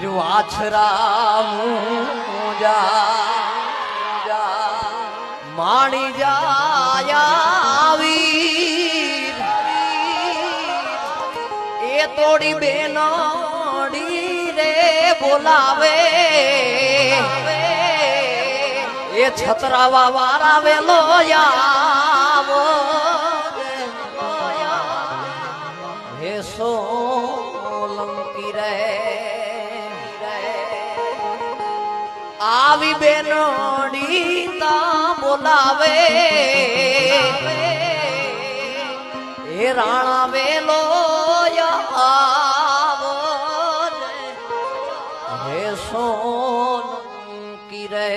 વીર વાછરા મુજા માણી જાયા વીર એ તોડી બેનડી રે બોલાવે. એ છતરાવા વાળા વેલો આવો હે સોલંકી આવી બેનોડી તા બોલાવે હે રાણા વેલો આવો. હે સોલંકી રે